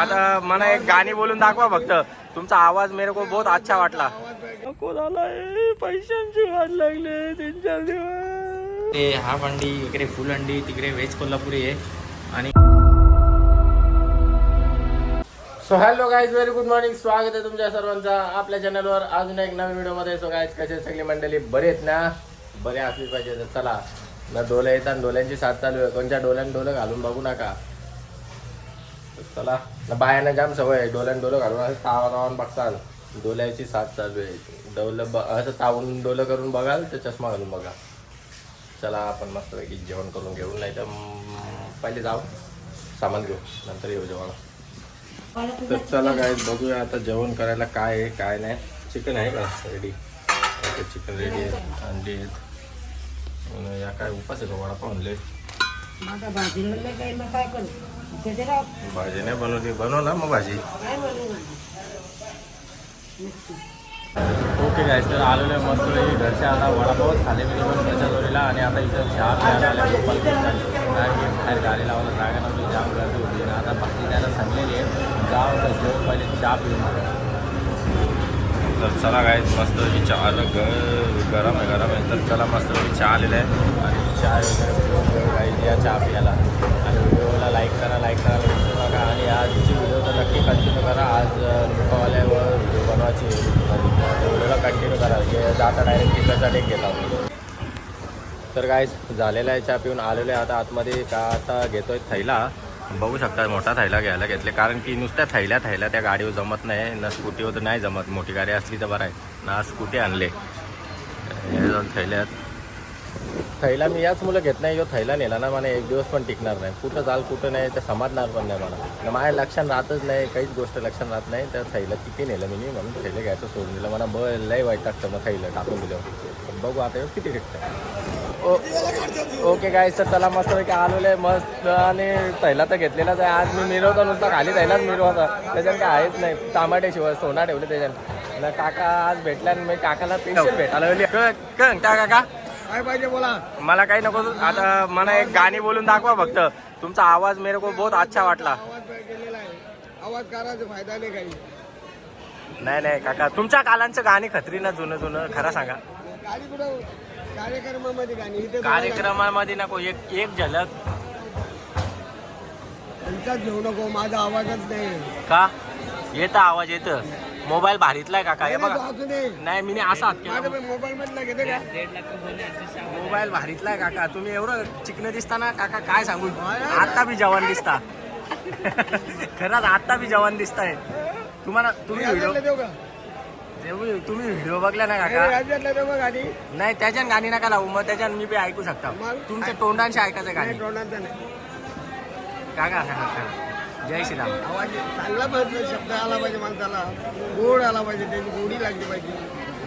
आता मला एक गाणी बोलून दाखवा फक्त. तुमचा आवाज मेरे को बहुत अच्छा वाटला. नको झालाय पैशांची वाट लागले तीन चार दिवस. ते हाफ अंडी इकडे फुल अंडी तिकडे व्हेज कोल्हापुरी आहे. आणि so hello guys very good morning स्वागत आहे तुमच्या सर्वांचा आपल्या चॅनलवर अजून एक नवीन व्हिडिओमध्ये सो गाईज कसे सगळी मंडळी? बरे आहेत ना? बरे असली पाहिजे तर चला. ना डोले येतात डोल्यांची साथ चालू आहे. कोणत्या डोल्यान डोलं घालून बघू नका. चला. ना बायांना जाम सवय आहे. डोल्यान डोलं घालून असं तावा तावान बघताल डोल्याची साथ चालू आहे. डोलं ब असं तावून डोलं करून बघाल तर चष्मा घालून बघा. चला आपण मस्तपैकी जेवण करून घेऊ. नाही तर पहिले जाऊ. सामान घेऊ. नंतर येऊ जेवण तर चला काय बघूया आता जेवण करायला काय आहे काय नाही. चिकन आहे का रेडी चिकन रेडी आहे. अंडी आहेत. या काय उपास आहे का वडापाव आणले? माझा भाजी मग काय करू. भाजी नाही बनवली. बनव ना मग भाजी. ओके गायस तर आलेलो आहे मस्त घरच्या आता वडापावच खाले मी पण त्याच्या जोडीला आणि आता इथं चहा प्यायला आल्या. कारण की बाहेर गाडी लावायला जागा नव्हती जाम गर्दी होती आता भाजी त्याला सांगलेली आहे. जाऊ जेवण पहिले चहा पिऊन तर चला काय मस्त चहा ग गरम आहे गरम आहे. तर चला मस्त चहा आलेला आहे आणि चहा वगैरे या चहा प्यायला. आणि व्हिडिओला लाईक करा लाईक करा विसरू नका आणि आजची व्हिडिओ तर नक्की कंटिन्यू करा. आज लोकवाल्यावर व्हिडिओ बनवायची व्हिडिओला कंटिन्यू करा. जे जाता डायरेक्ट तिकडचा डेक घेत आहोत तर काय झालेला आहे चहा पिऊन आलेलो आहे. आता आतमध्ये का आता घेतोय थैला. बघू शकता मोठा थैला घ्यायला घेतले. कारण की नुसत्या थैल्या थैल्या त्या गाडीवर जमत नाही. ना स्कूटीवर तर नाही जमत. मोठी गाडी असली तर बरं आहे. ना स्कूटी आणले. थैल्यात थैला मी याच मुलं घेत नाही जो थैला नेला ना मला एक दिवस पण टिकणार नाही. कुठं जाल कुठं नाही ते समजणार पण नाही मला. माझ्या लक्षात राहतच नाही काहीच गोष्ट लक्षात राहत नाही. तर थैला किती नेलं मी म्हणून थैलं घ्यायचं सोडून दिलं. मला ब लय वाईट टाकतं मग थैलं टाकून दिलं बघू आता किती टिकतं. ओ ओके काय तर चला मस्त पैकी आलेलं आहे मस्त आणि थैला तर घेतलेलाच आहे. आज मी मिरवतो नुसता खाली थैलाच मिरवता. त्याच्यात काय आहेच नाही. टमाटे शिवाय सोना ठेवले त्याच्यात. काका आज भेटला मी काकाला पेन्शन भेटायला लागली कळण काका? काय पाहिजे बोला. मला काही नको आता मला एक गाणी बोलून दाखवा फक्त. तुमचा आवाज मेरे को बहुत अच्छा वाटला. आवाज गेलेला आहे. आवाज करायचा फायदा नाही काही. नाही नाही काका तुमच्या कालांचं गाणी खत्री ना जुनं जुनं खरं सांगा. कुठं? कार्यक्रमामध्ये गाणी इथे कार्यक्रमामध्ये नको एक एक झलक. घेऊ नको माझा आवाजच नाही. का? येतं आवाज येतं. मोबाईल भारीतलाय काका. हे बघा. असू नाही मी असा केला. माझ्या मोबाईल मधला घेते का? मोबाईल भारीतलाय काका. तुम्ही एवढं चिकन दिसता ना काका काय सांगू? आता बी जवान दिसता. खरंच आता बी जवान दिसताय. तुम्हाला तुम्ही व्हिडिओ का? तुम्ही तुम्ही व्हिडिओ बघला ना नाही, काका का नाही त्याच्यान गाणी नका लावू. मग त्याच्यान मी बी ऐकू शकता. मग? तुमच्या तोंडांशी ऐकायचं गाणी. नाही नाही. काका. जय श्रीराम. आवाज चांगला पाहिजे शब्द आला पाहिजे माणसाला. गोड आला पाहिजे त्याची गोडी लागली पाहिजे.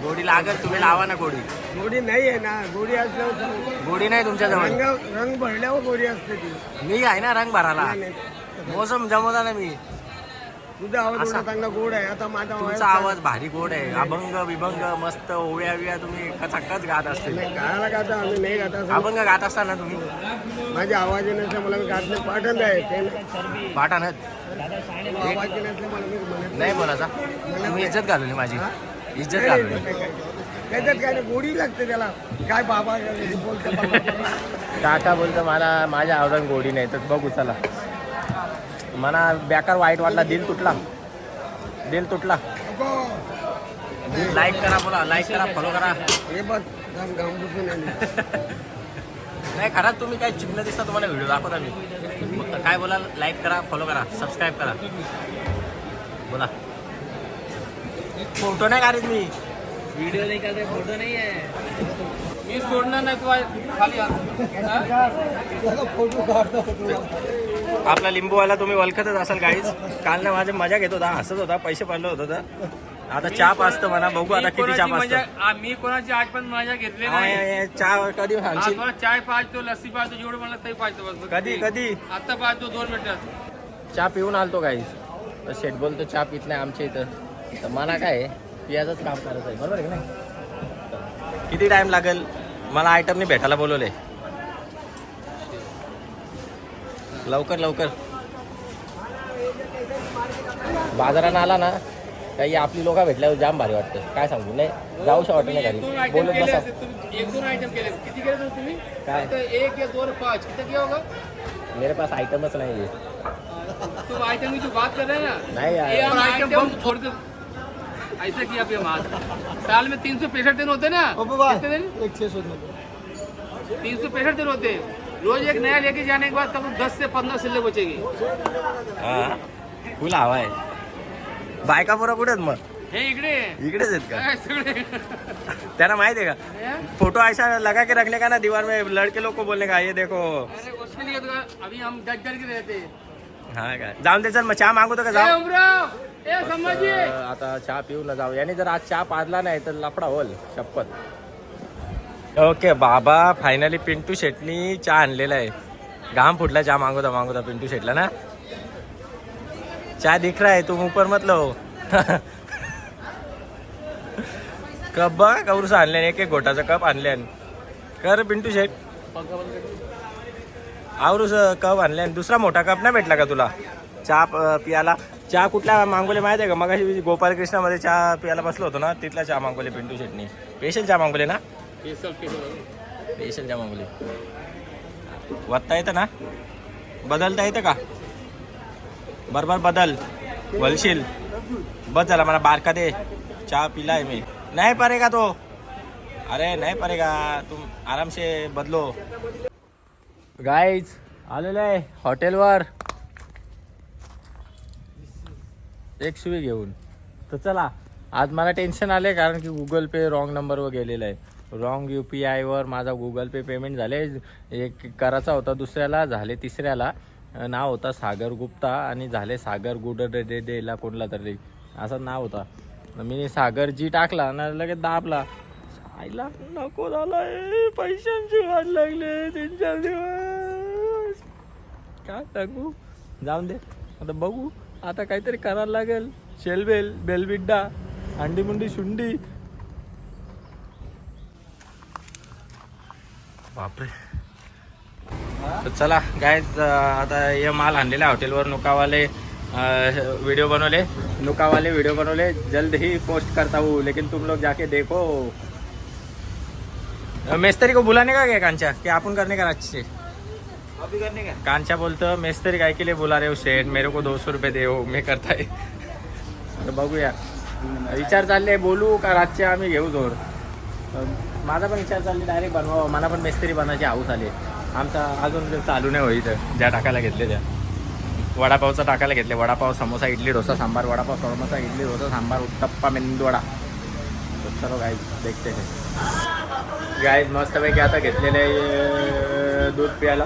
गोडी लागत तुम्ही लावा ना गोडी. गोडी नाही आहे ना गोडी असल्यावर. गोडी नाही तुमच्या जवळ. रंग रंग भरल्यावर गोडी असते ती. मी आहे ना रंग भराला नाही, नाही. मोसम जमवता ना मी. तुझा आवाज असा. एवढा चांगला गोड आहे. आता माझा तुमचा आवाज भारी गोड आहे. अभंग विभंग मस्त ओव्या विया तुम्ही कचाकच गात असतील नाही गायला गाता आम्ही नाही गाता असं. अभंग गात असताना तुम्ही? माझ्या आवाज नसल्या मला मी गात नाही आहे. ते नाही. पाठानत आवाज नसल्या मला मी म्हणत नाही. बोलाचा तुम्ही इज्जत घालवली माझी? इज्जत नाही, घालवली. नाही, नाही, नाही. त्याच्यात काय नाही गोडी लागते त्याला. काय बाबा बोलते बाबा. काका बोलतो मला माझ्या आवडून गोडी नाही तर बघू चला. मला बेकार वाईट वाटला दिल तुटला. दिल तुटला. लाईक करा बोला लाईक करा फॉलो करा. हे बघ. नाही खरंच तुम्ही काय चिन्ह दिसता तुम्हाला व्हिडिओ दाखवता मी. फक्त काय बोला लाईक करा फॉलो करा सबस्क्राईब करा. बोला. फोटो नाही काढत मी. वीडियो नहीं रहे फोटो नहीं है मी सोडणार नाही तू खाली आपला लिंबूवाला तुम्ही ओळखतच असाल काहीच काल ना माझे मजा घेत होता हसत होता पैसे पडलं होतं तर. आता चहा पाचतं म्हणा बघू आता किती चहा म्हणजे पाचतं मी कोणाची आज पण माझ्या घेतले नाही. चहा कधी सांगशील चाय पाहतो लस्सी पाहतो जेवढं मला तरी पाहतो बस कधी कधी? आता पाहतो दोन मिनिटात चहा पिऊन आलतो काहीच तर शेट बोलतो चहा पित नाही आमच्या इथं. तर मला काय पियाचंच काम करायचं आहे. बरोबर आहे का नाही? किती टाइम लागेल? मला आयटमनी भेटायला बोलवले लवकर लवकर. बाजारानं आला ना काही आपली लोक भेटल्यावर जाम भारी वाटतं. काय सांगू नाही जाऊशा वाटत नाही घरी. आयटम बोलत बसा. एक दोन आयटम केले किती केले तुम्ही? काय? एक या दोन पाँच. कितना किया होगा? मेरे पास आयटमच नाही आहे तुम आइटम की जो बात कर रहे हैं ना? नहीं यार। ये हम आइटम छोड़ ऐसा किया फिर हम आज। साल में तीन सौ पैंसठ दिन होते ना? कितने दिन? तीन सौ पैंसठ दिन होते। हैं रोज एक नया लेके जाने के बाद तब दस से पंद्रह सिल्ले बचेगी। हा? फुल हवा आहे बायका पोरा कुठे मग? हे इकडे इकडेच आहेत का? सगळे. त्यांना माहिती आहे का? फोटो ऐसा लगा के रखने का ना दीवार में? लड़के लोग को बोलने का ये देखो। अरे उसके लिए तो अभी हम डट डट के रहते हैं। हा का? जाऊन दे चल मग चहा मागवतो का जाऊ आता चहा पिऊ न जाऊ। याने जर आज चहा पाजला नाही तर लफडा होल शपथ. ओके बाबा फायनली पिंटू शेटनी चहा आणलेला आहे. घाम फुटला चहा मागवता मागवता पिंटू शेटला ना? चहा दिख रहा है तुम ऊपर मत लो कप बघा कौरस आणले एक एक घोटाचा कप आणले कर पिंटू शेट. आवरूस कप आणले आणि दुसरा मोठा कप नाही भेटला का तुला? चहा पियाला. चहा कुठल्या मागवले माहिती आहे का? मग गोपालकृष्णामध्ये चहा पियाला बसलो होतो ना तिथला चहा मागवले पिंटू शेटनी. स्पेशल चहा मागवले ना? स्पेशल स्पेशल स्पेशल येतं ना? बदलता येतं का? बरोबर बदल. वलशील. बस झाला मला बारका दे. चहा पिलाय मी. नाही परेगा तो. अरे नाही परेगा. तुम आरामसे बदलो. गाईज आलेलो आहे हॉटेलवर. एक सुवी घेऊन. तर चला आज मला टेन्शन आले कारण की गुगल पे रॉंग नंबरवर गेलेलं आहे. रॉंग यू पी आयवर माझा गुगल पे पेमेंट झाले. एक करायचा होता दुसऱ्याला झाले तिसऱ्याला. नाव होता सागर गुप्ता आणि झाले सागर गुड डे डे डेला कोणला तरी. असं नाव होता. मी सागर जी टाकला ना लगेच दाबला. आईला नको झालाय पैशांची वाट लागले तीन चार दिवस. काय सांगू? जाऊन दे. आता बघू. आता काहीतरी करायला लागेल. शेलबेल बेलबिड्डा अंडी मुंडी शुंडी बापरे. तर चला काय आता हे माल आणलेला हॉटेलवर नुकावाले वीडियो बनवले. नुकावाले वीडियो बनवले. जल्द ही पोस्ट करता हूँ लेकिन तुम लोग जाके देखो. मिस्त्री को बुलाने का क्या कांचा? कि अपन करने का अच्छे अभी करने का? कांचा बोलतो मेस्त्री काय के लिए बुला रहे हो शेठ मेरे को दो सौ रुपये दे हो मी करताय तर बघूया. विचार चालले बोलू का रातचे आम्ही घेऊ जोर. माझा पण विचार चालले डायरेक्ट बनवा मला पण मेस्त्री बनायची हाऊस आली आमचा अजून चालू नाही होईल ज्या टाकायला घेतले त्या. वडापावचा टाकायला घेतले वडापाव समोसा इडली डोसा सांबार वडापाव समोसा इडली डोसा सांबार उत्तप्पा मेंदूवडा चलो गाईज देखते है. गाईज मस्तपैकी आता घेतलेले दूध प्यायला.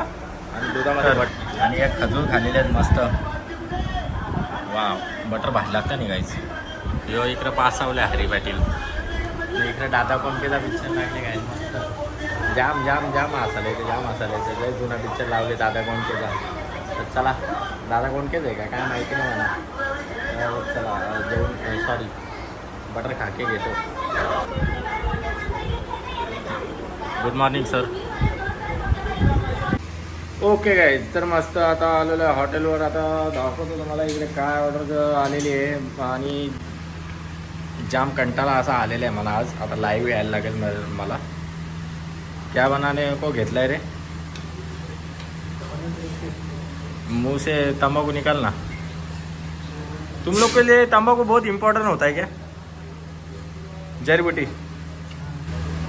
आणि दुधामध्ये बट आणि एक खजूर खाल्लेले आहेत मस्त. वा बटर भारी लागतं नाही गाईज यो इकडं पासावलं हरी पाटील. इकडे दादा कोणकेचा पिक्चर लागले काय? मस्त. जाम जाम जाम हसायला येते जाम हसायला येते लय जुना पिक्चर लावले दादा कोणकेचा तर चला दादा कोणकेच आहे का? काय माहिती नाही मला. चला जेवण सॉरी बटर खाके घेतो. Good morning sir okay guys तर मस्त आता आलेलं आहे हॉटेलवर आता दाखवतो तुम्हाला इकडे काय ऑर्डर आलेली आहे. आणि जाम कंटाळा असा आलेला आहे मला आज. आता लाईव्ह यायला लागेल मला. क्या बनाने को घेतलाय रे? मुंह से तंबाकू निकालना. तुम लोग के लिए तंबाकू बहुत इम्पोर्टेंट होता है क्या? जरीबुटी.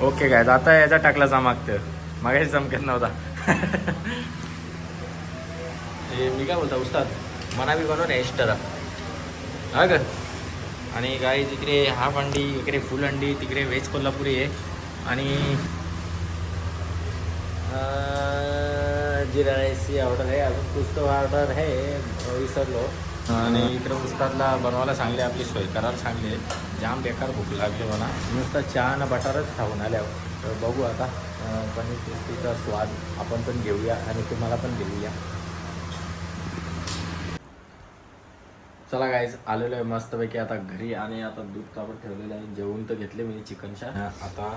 ओके काय आता याचा टाकला चमकतं मागाशी चमकत नव्हता. हे मी काय बोलता उस्ताद? मना बी बनव एक्स्ट्रा हा का? आणि गाई तिकडे हाफ अंडी इकडे फुल अंडी तिकडे व्हेज कोल्हापुरी आहे. आणि जिरा राईसची ऑर्डर आहे अजून पुस्तक ऑर्डर आहे विसरलो. आणि इकडे उस्तादला बनवायला सांगले आपली सोय करायला सांगले. जाम बेकार भूक लागली मला. नुसतं चहा ना बटारच खाऊन आल्यावर तर बघू आता पनीर टिक्कीचा स्वाद आपण पण घेऊया आणि तुम्हाला पण घेऊया चला गाईज आलेलो आहे मस्तपैकी आता घरी आणि आता दूध तापत ठेवलेलं आहे. जेवून तर घेतले मी चिकनच्या आता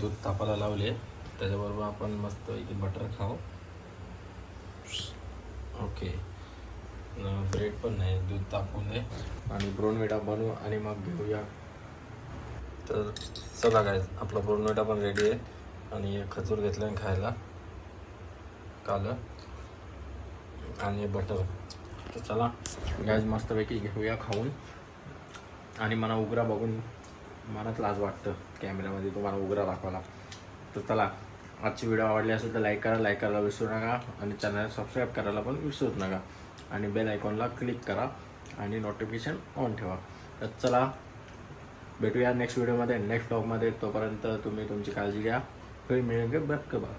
दूध तापायला लावले. त्याच्याबरोबर आपण मस्त इथे बटर खाऊ ओके ब्रेड पण नाही दूध तापवून दे आणि ब्रोनविटा बनवू आणि मग घेऊया. तर चला काय आपला ब्रोनविटा पण रेडी आहे. आणि खजूर घेतलं खायला. काल. आणि बटर तर चला गॅस मस्तपैकी घेऊया खाऊन. आणि मला उग्रा बघून मनात लाज वाटतं कॅमेऱ्यामध्ये तुम्हाला उग्रा दाखवायला. तर चला आजची व्हिडिओ आवडली असेल तर लाईक करा लाईक करायला विसरू नका. आणि चॅनल सबस्क्राईब करायला पण विसरूच नका. आणि बेल आयकॉनला क्लिक करा आणि नोटिफिकेशन ऑन ठेवा. तर चला भेटूया नेक्स्ट व्हिडिओमध्ये नेक्स्ट ब्लॉगमध्ये तोपर्यंत तुम्ही तुमची काळजी घ्या. फिर मिळेल बक्क बा